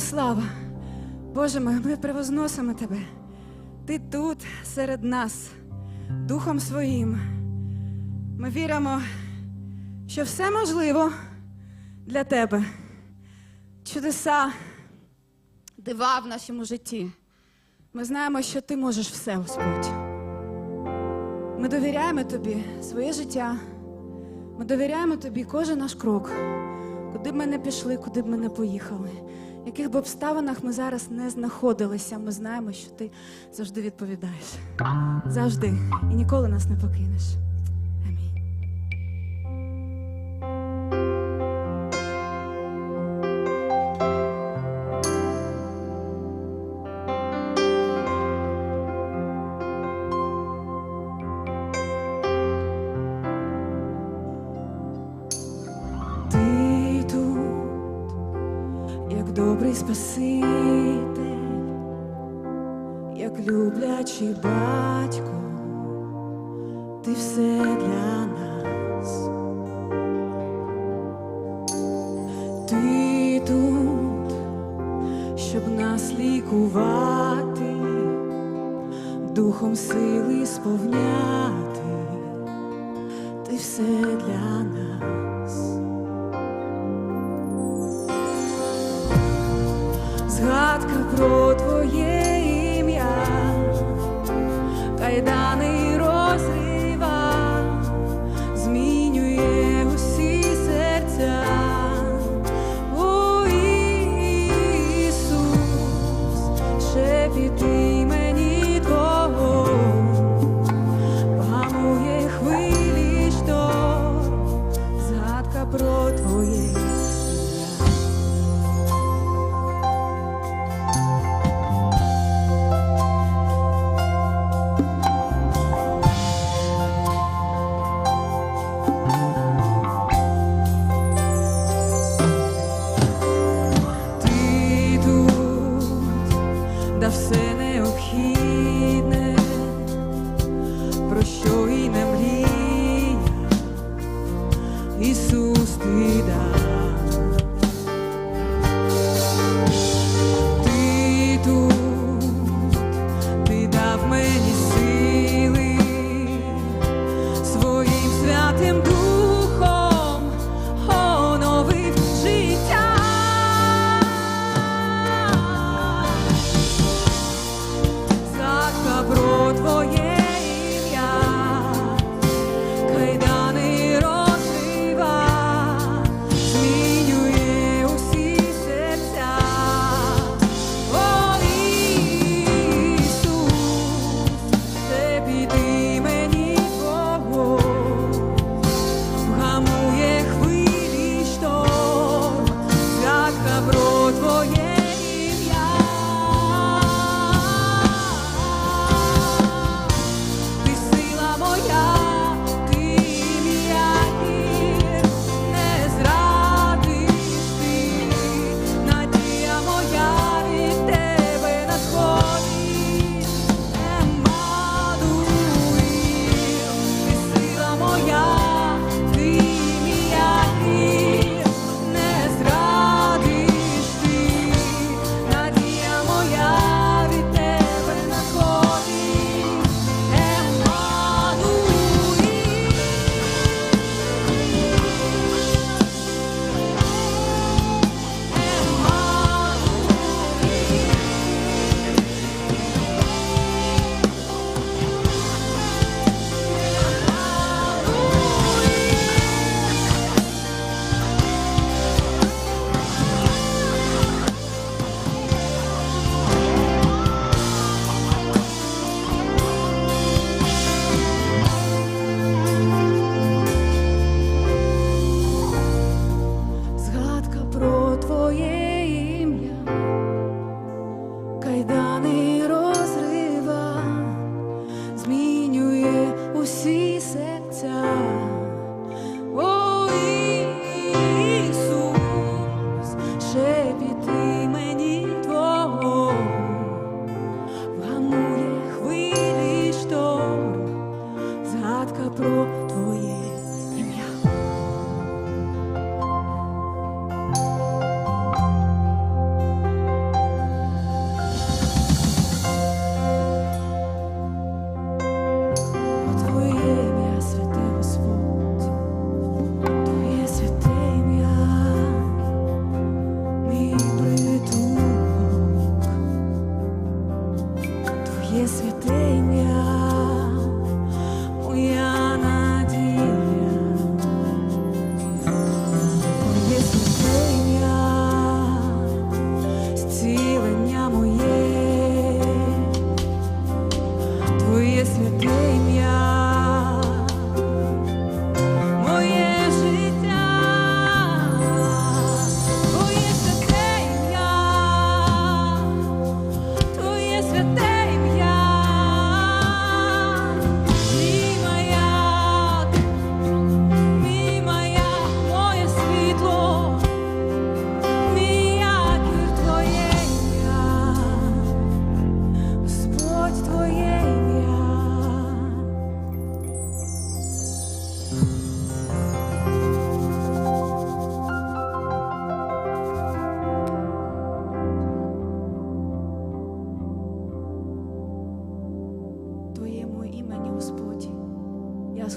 Слава. Боже мой, ми превозносимо Тебе. Ти тут, серед нас, Духом Своїм. Ми віримо, що все можливо для тебе. Чудеса, дива в нашому житті. Ми знаємо, що ти можеш все, Господь. Ми довіряємо тобі своє життя. Ми довіряємо тобі кожен наш крок, куди б ми не пішли, куди б ми не поїхали яких би обставинах ми зараз не знаходилися, ми знаємо, що ти завжди відповідаєш. Завжди і ніколи нас не покинеш. лікувати, духом сили сповняти ти все.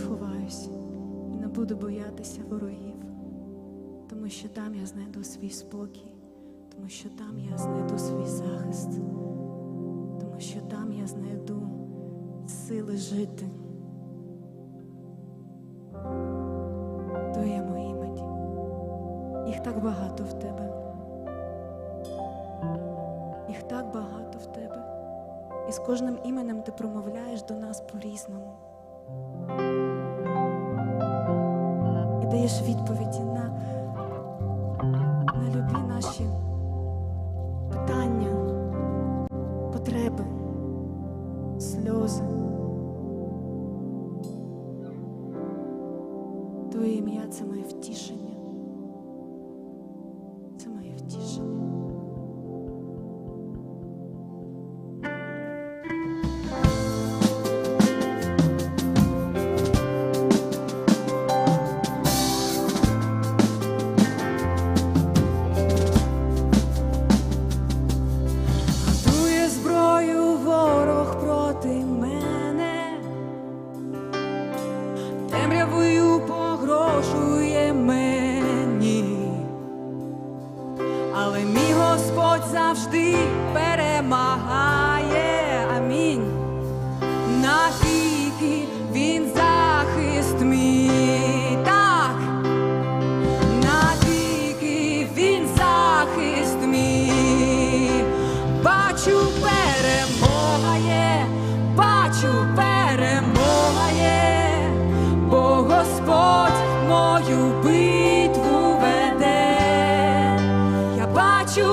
Сховаюсь і не буду боятися ворогів, тому що там я знайду свій спокій, тому що там я знайду свій захист, тому що там я знайду сили жити. Твоєму імені. Їх так багато в тебе. Їх так багато в тебе. І з кожним іменем ти промовляєш до нас по-різному. Даєш відповіді на,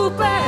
Super.